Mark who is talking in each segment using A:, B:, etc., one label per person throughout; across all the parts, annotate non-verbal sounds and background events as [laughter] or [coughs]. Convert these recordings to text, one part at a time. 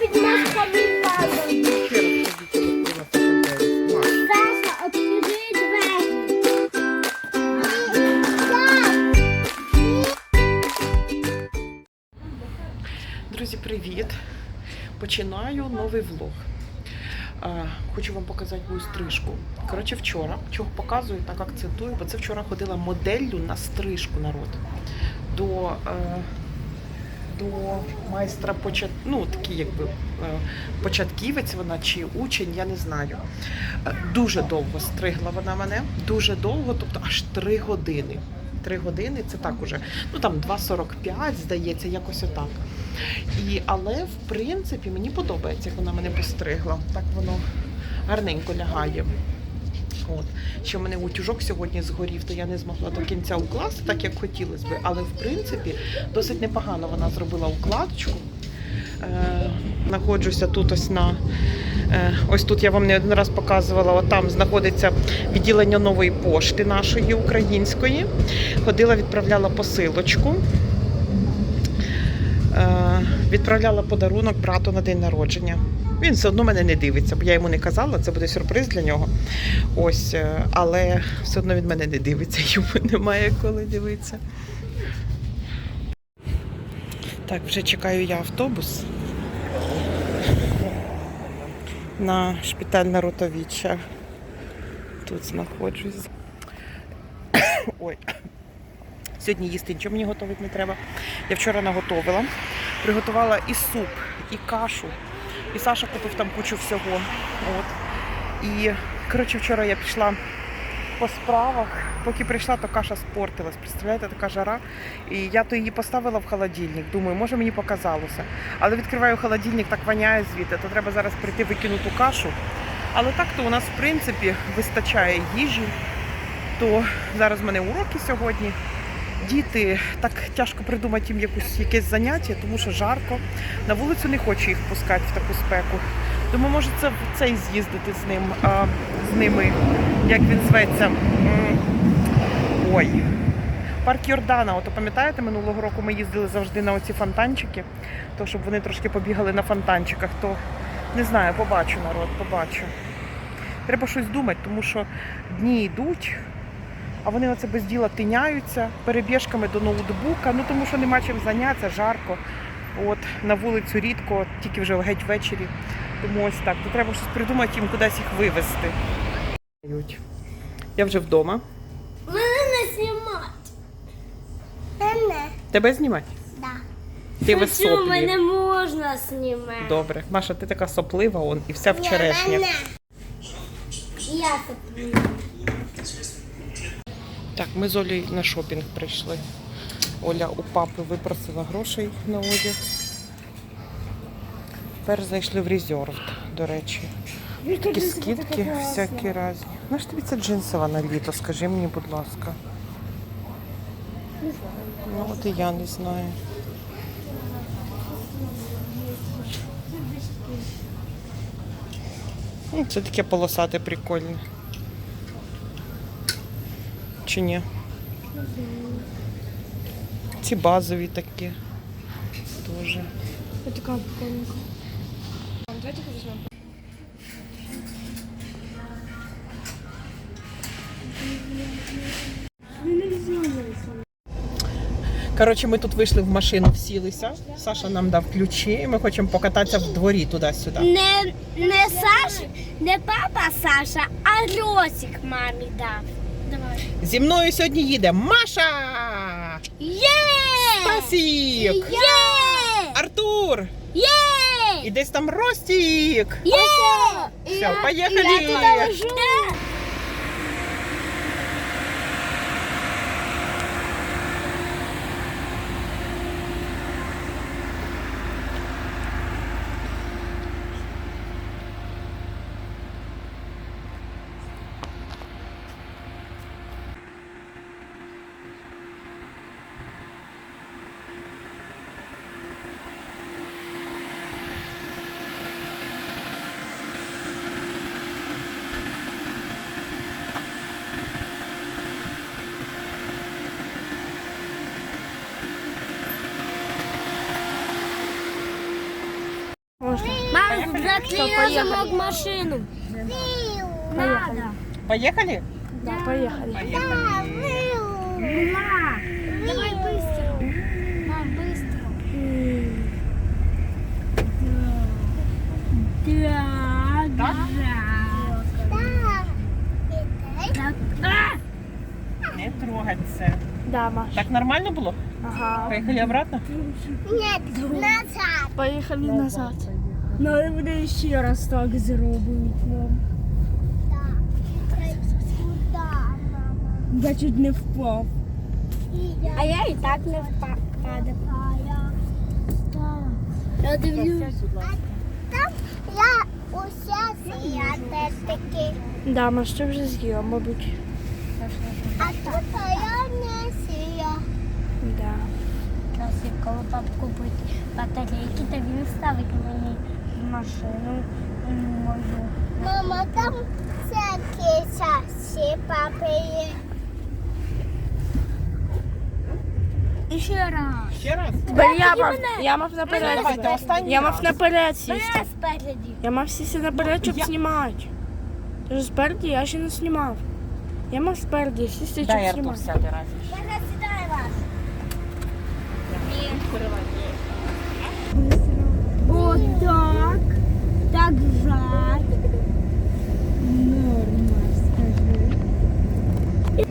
A: вас опитають. Маш,
B: Саша, відкрий двері.
A: Друзі, привіт! Починаю новий влог. Хочу вам показати мою стрижку. Коротше, вчора, чого показую, так акцентую, бо це вчора ходила моделлю на стрижку народ. До, е, до майстра почат... ну, такий якби е, початківець вона чи учень, я не знаю. Е, Дуже довго стригла вона мене, дуже довго, тобто аж три години. Три години це так уже. Ну там 2,45, здається, якось отак. І, але в принципі мені подобається, як вона мене постригла. Так воно гарненько лягає. От. В мене утюжок сьогодні згорів, то я не змогла до кінця укласти, так як хотілося би. Але в принципі досить непогано вона зробила укладочку. Е, знаходжуся тут ось на е, ось тут я вам не один раз показувала. От там знаходиться відділення нової пошти нашої української. Ходила, відправляла посилочку. Е, відправляла подарунок брату на день народження. Він все одно мене не дивиться, бо я йому не казала, це буде сюрприз для нього. Ось, е, але все одно він мене не дивиться, [laughs] йому немає коли дивитися. Так, вже чекаю я автобус на шпитальне ротовіччя. Тут знаходжусь. [coughs] Ой. Сьогодні їсти нічого мені готувати не треба. Я вчора наготовила. Приготувала і суп, і кашу. І Саша купив там кучу всього. От. І коротше, вчора я пішла по справах. Поки прийшла, то каша спортилась. Представляєте, така жара. І я то її поставила в холодильник. Думаю, може мені показалося. Але відкриваю холодильник, так воняє звідти, то треба зараз прийти викинути кашу. Але так то у нас в принципі вистачає їжі. То зараз в мене уроки сьогодні. Діти так тяжко придумати їм якусь якесь заняття, тому що жарко. На вулицю не хочу їх пускати в таку спеку. Тому може це в цей з'їздити з ним, а, з ними, як він зветься. Ой. Парк Йордана. От пам'ятаєте, минулого року ми їздили завжди на оці фонтанчики, то щоб вони трошки побігали на фонтанчиках, то не знаю, побачу народ, побачу. Треба щось думати, тому що дні йдуть, а вони оце без діла тиняються перебіжками до ноутбука, ну тому що нема чим зайнятися, жарко. От на вулицю рідко, тільки вже геть ввечері. Тому ось так. То треба щось придумати їм кудись їх вивезти. Я вже вдома.
B: Мене не знімати. Мене?
A: Тебе знімати?
B: Да.
A: Ти висоплі.
B: мене можна знімати?
A: Добре. Маша, ти така соплива, он, і вся в черешнях.
B: Я соплю.
A: Так, ми з Олею на шопінг прийшли. Оля у папи випросила грошей на одяг. Тепер зайшли в резерв, до речі. Такі скидки всякі різні. Ну ж тобі це джинсова на літо, скажи мені, будь ласка. Ну от і я не знаю. Ну, Це таке полосате прикольне. Чи ні? Ці базові такі. Теж.
C: Это как прикольненько. Давайте возьмем.
A: Коротше, ми тут вийшли в машину, всілися. Саша нам дав ключі, і ми хочемо покататися в дворі туди-сюди.
B: Не, не Саша, не папа Саша, а Росик мамі дав. Давай.
A: Зі мною сьогодні їде Маша!
B: Є!
A: Спасік!
B: Є!
A: Артур!
B: Є!
A: І десь там Ростік!
B: Є!
A: Все, поїхали!
B: Я туди лежу. Мам, заклеила замок машину. Надо.
A: Поїхали?
D: Да, поехали.
A: Поїхали.
B: Мам, давай быстро. Мам, быстро. Да, да, да. А!
A: Не трогать це.
D: Да, Маш.
A: Так нормально було?
D: Ага.
A: Поїхали обратно?
B: Нет, назад.
D: Поїхали назад. Надо буде ще раз так зробити нам. Я чуть не впав.
B: А я і так не впадав. Я дивлюсь. Там я уся з'їла таки.
D: Да, Маш, ти вже з'їла, мабуть.
B: А тут я не сія.
D: Да.
B: Часик, коли пап купить батарейки, то він ставить мені машину мою. Мама, там всякі часи папи є. І ще раз.
A: Ще раз.
D: Я мав, я мав наперед.
A: Давайте останній
D: Я
A: раз.
D: мав наперед сісти.
B: Раз спереді.
D: Я мав сісти наперед, щоб
A: Я-
D: знімати. Тож спереді я ще не знімав. Я мав спереді сісти, щоб
A: Дай Артур
D: знімати.
A: сяде.
B: Я засідаю вас. Вот так. Так жать. Норма, скажи.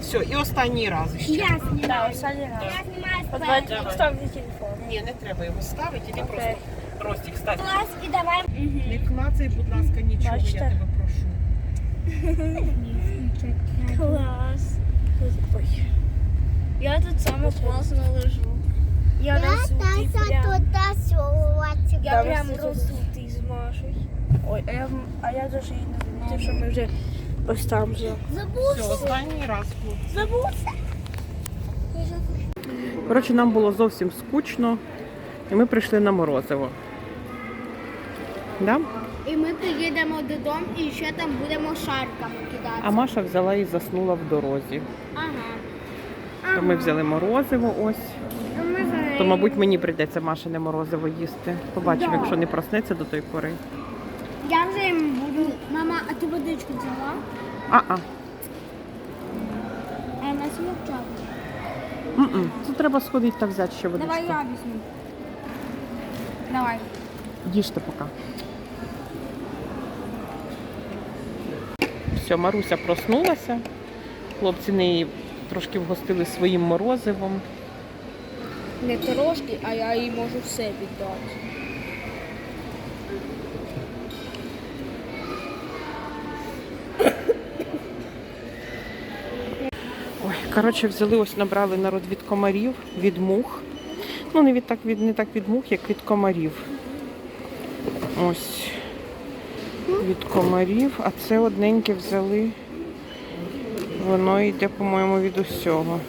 A: Все, і останній раз ще.
B: Я знімаю.
D: Да, останній раз.
B: Я знімаю
D: От давайте
B: спереді.
D: ставте телефон.
A: Ні, не треба його ставити, іди просто
D: Окей.
A: Ростик, стань.
B: Клас і давай.
A: Не клацай, будь ласка, нічого,
D: Бачите?
A: я тебе прошу.
D: Клас. Ой. Я тут саме класно лежу. Я розутий прям. Я прям розутий з Машею. Ой, а я, а я даже і не замітив, що ми вже ось там вже.
A: Все,
B: Забувся.
A: останній раз.
B: Забувся.
A: Коротше, нам було зовсім скучно, і ми прийшли на морозиво. Да?
B: І ми приїдемо додому і ще там будемо шариками кидати.
A: А Маша взяла і заснула в дорозі.
B: Ага.
A: То ми взяли морозиво ось.
B: Ми за.
A: То, мабуть, мені прийдеться Машине морозиво їсти. Побачимо, якщо не проснеться до тої пори.
B: Я вже їм буду. Мама, а ти водичку взяла?
A: А-а.
B: А я на смокчак.
A: м-м. Це треба сходити та взяти ще водичку.
B: Давай я візьму. Давай.
A: Їжте поки. Все, Маруся проснулася. Хлопці неї трошки вгостили своїм морозивом.
D: Не трошки, а я їй можу все віддати.
A: Ой, коротше, взяли, ось набрали народ від комарів, від мух. Ну, не від так від не так від мух, як від комарів. Ось від комарів, а це одненьке взяли. Воно йде, по-моєму, від усього.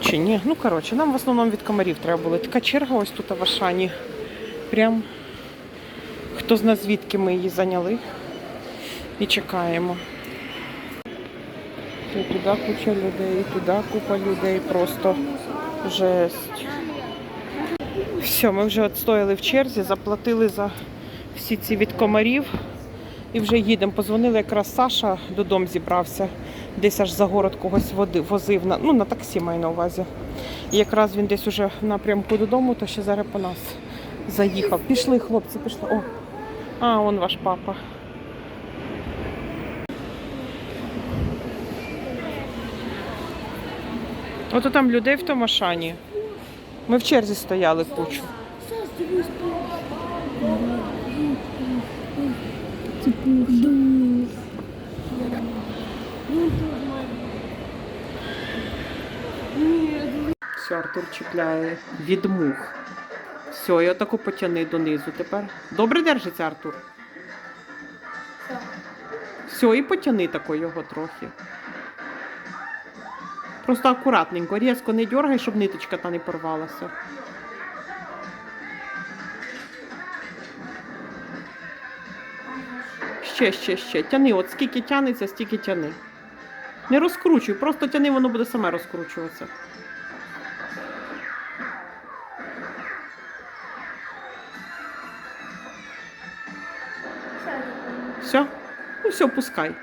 A: Чи ні? Ну, коротше, нам в основному від комарів треба було. Така черга ось тут в Ашані. Прям хто зна звідки ми її зайняли. І чекаємо. І туди куча людей, і туди купа людей, просто жесть. Все, ми вже відстояли в черзі, заплатили за всі ці від комарів і вже їдемо. Позвонили якраз Саша додому зібрався, десь аж за город когось возив, на, ну на таксі маю на увазі. І якраз він десь уже в напрямку додому, то ще зараз по нас заїхав. Пішли, хлопці, пішли. О, а, он ваш папа. Ото там людей в тому Ашані. Ми в черзі стояли кучу. Все, Артур чіпляє від мух. Все, і отаку потяни донизу тепер. Добре держиться, Артур? Все, і потяни тако його трохи. Просто акуратненько, різко не дергай, щоб ниточка та не порвалася. Ще, ще, ще. Тяни. От скільки тянеться, стільки тяни. Не розкручуй, просто тяни, воно буде саме розкручуватися. Все? Ну все, пускай.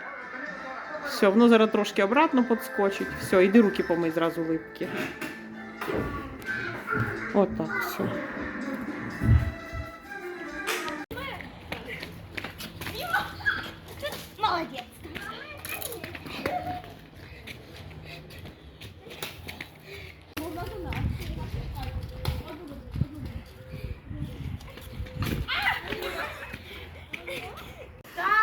A: Все, воно зараз трошки обратно підскочить. Все, іди руки помий зразу липкі. От так, все.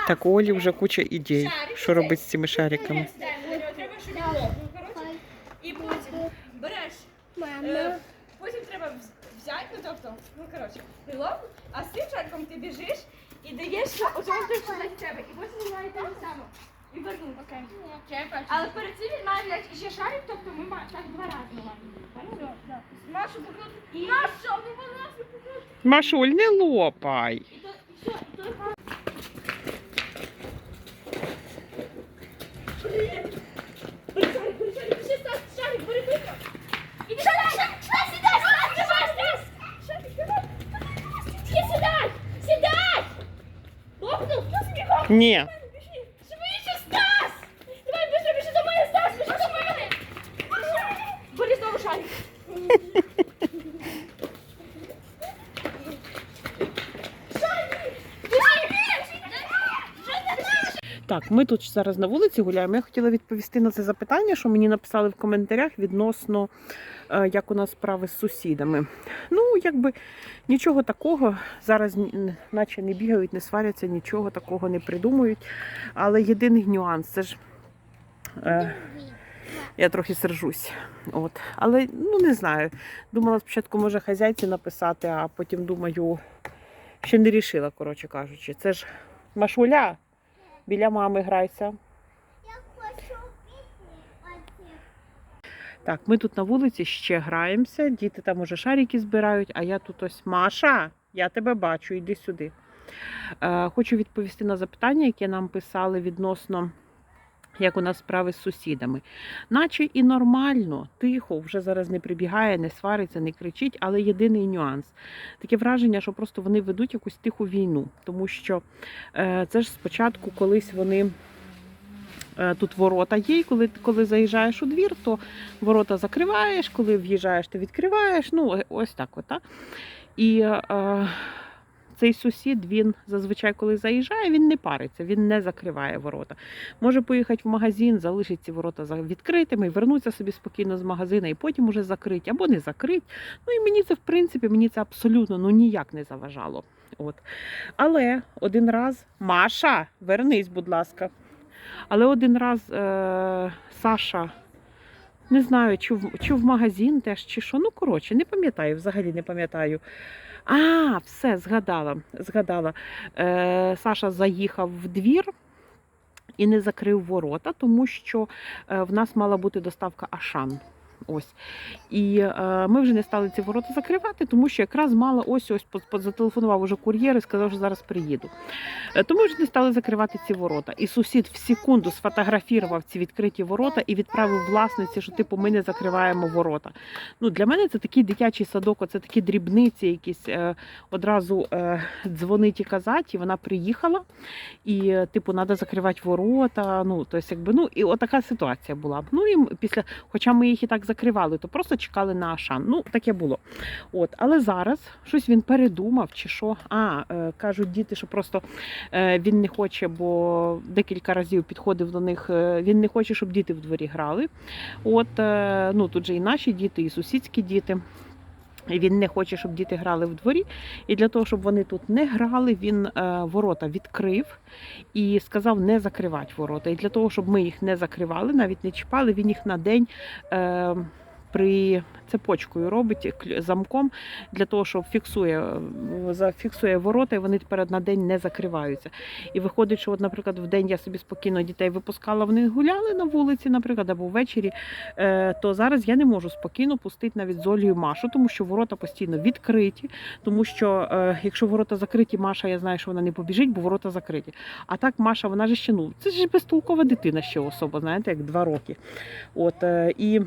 A: Так, у Олі вже куча ідей, що робити з цими шариками.
C: Треба шурілок. Ну, коротше, і потім береш. Е, Потім треба вз- взяти, ну тобто, ну коротше, пилок, а з цим шариком ти біжиш і даєш у цьому точку на тебе. І потім він має те саме. І. Окей. Але перед цим він має взяти ще шарик, тобто ми маємо так два рази маємо. Машу пукнути і... Машу, не вона пукнути.
A: Машуль, не лопай.
C: І то, і все, і то Бери шарик, бери шарик, пиши, Стас, шарик, бери быстро. Іди сюди, сюди, сідай, сідай, сідай, Шарик, давай. Іди сідай, сідай. Лопнув, ну збігав.
A: Ні.
C: Біжи, швидше, Стас. Давай, быстро, біжи до мене, Стас, біжи до мене. Бери знову шарик.
A: Ми тут зараз на вулиці гуляємо. Я хотіла відповісти на це запитання, що мені написали в коментарях відносно е, як у нас справи з сусідами. Ну, якби нічого такого. Зараз наче не бігають, не сваряться, нічого такого не придумують. Але єдиний нюанс це ж. Е, я трохи сержусь. От. Але ну не знаю. Думала спочатку, може, хазяйці написати, а потім думаю, ще не рішила, коротше кажучи. Це ж Машуля, біля мами грайся.
B: Я хочу.
A: Так, ми тут на вулиці ще граємося. Діти там уже шарики збирають, а я тут ось Маша, я тебе бачу, йди сюди. Е, хочу відповісти на запитання, яке нам писали відносно. Як у нас справи з сусідами. Наче і нормально, тихо, вже зараз не прибігає, не свариться, не кричить, але єдиний нюанс. Таке враження, що просто вони ведуть якусь тиху війну. Тому що е, це ж спочатку колись вони е, тут ворота є, і коли, коли заїжджаєш у двір, то ворота закриваєш, коли в'їжджаєш, ти відкриваєш. Ну, е, ось так. От. І е, цей сусід, він зазвичай, коли заїжджає, він не париться, він не закриває ворота. Може поїхати в магазин, залишить ці ворота відкритими, вернуться собі спокійно з магазина, і потім уже закрить або не закрить. Ну і мені це, в принципі, мені це абсолютно ну, ніяк не заважало. От. Але один раз, Маша, вернись, будь ласка. Але один раз е, Саша, не знаю, чи в, чи в магазин теж, чи що. Ну, коротше, не пам'ятаю, взагалі не пам'ятаю. А, все, згадала. згадала. Е, Саша заїхав в двір і не закрив ворота, тому що е, в нас мала бути доставка Ашан. Ось. І е, ми вже не стали ці ворота закривати, тому що якраз мала ось ось зателефонував уже кур'єр і сказав, що зараз приїду. Е, Тому вже не стали закривати ці ворота. І сусід в секунду сфотографував ці відкриті ворота і відправив власниці, що типу ми не закриваємо ворота. Ну, для мене це такий дитячий садок, це такі дрібниці, якісь е, одразу е, дзвонить і казати. І вона приїхала, і е, типу треба закривати ворота. Ну, тобто, якби, ну, і отака ситуація була. Ну і після, хоча ми їх і так закривали, то просто чекали на Ашан. Ну, таке було. От, але зараз щось він передумав, чи що. А, е, кажуть діти, що просто е, він не хоче, бо декілька разів підходив до них. е, Він не хоче, щоб діти в дворі грали. От, ну тут же і наші діти, і сусідські діти. Він не хоче, щоб діти грали в дворі. І для того, щоб вони тут не грали, він е, ворота відкрив і сказав не закривати ворота. І для того, щоб ми їх не закривали, навіть не чіпали, він їх на день. При цепочкою робить замком для того, щоб фіксує, е, зафіксує ворота, і вони тепер на день не закриваються. І виходить, що, от, наприклад, в день я собі спокійно дітей випускала, вони гуляли на вулиці, наприклад, або ввечері. Е, то зараз я не можу спокійно пустити навіть з Олею Машу, тому що ворота постійно відкриті. Тому що е, якщо ворота закриті, Маша, я знаю, що вона не побіжить, бо ворота закриті. А так Маша, вона ж ще ну, це ж безтолкова дитина ще особа, знаєте, як два роки. От і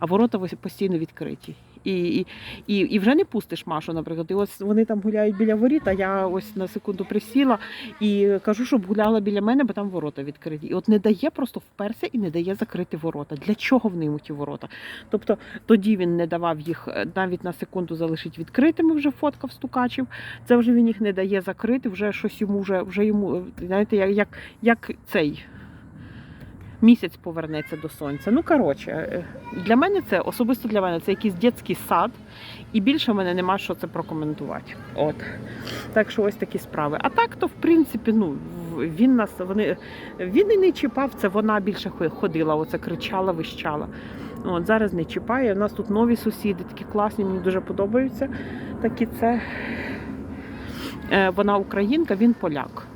A: а ворота постійно відкриті. І, і, і, вже не пустиш Машу, наприклад. І ось вони там гуляють біля воріт, а я ось на секунду присіла і кажу, щоб гуляла біля мене, бо там ворота відкриті. І от не дає просто вперся і не дає закрити ворота. Для чого в ньому ті ворота? Тобто тоді він не давав їх е, навіть на секунду залишити відкритими, вже фоткав стукачів. Це вже він їх не дає закрити, вже щось йому вже, вже йому, е, знаєте, як, як, як цей. Місяць повернеться до сонця. Ну коротше, е, для мене це особисто для мене це якийсь дитячий сад, і більше в мене нема що це прокоментувати. От так що ось такі справи. А так, то в принципі, ну він нас вони він і не чіпав це. Вона більше ходила, оце кричала, вищала. От зараз не чіпає. У нас тут нові сусіди, такі класні, мені дуже подобаються. Такі це Е, вона українка, він поляк.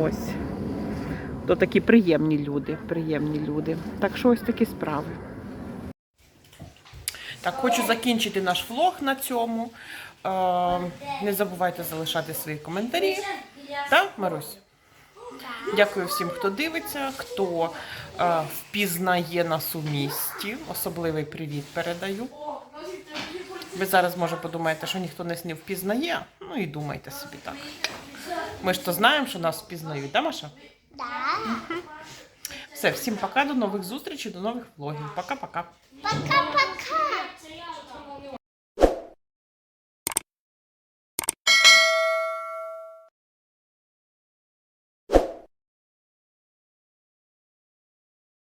A: Ось. То такі приємні люди, приємні люди. Так що ось такі справи. Так, хочу закінчити наш влог на цьому. Е, не забувайте залишати свої коментарі. Так, Марусь? Дякую всім, хто дивиться, хто е, впізнає нас у місті. Особливий привіт передаю. Ви зараз може подумаєте, що ніхто нас не впізнає. Ну і думайте собі так. Ми ж то знаємо, що нас впізнають, да, Маша?
B: Да.
A: Все, всім пока, до нових зустрічей, до нових влогів. Пока-пока.
B: Пока-пока.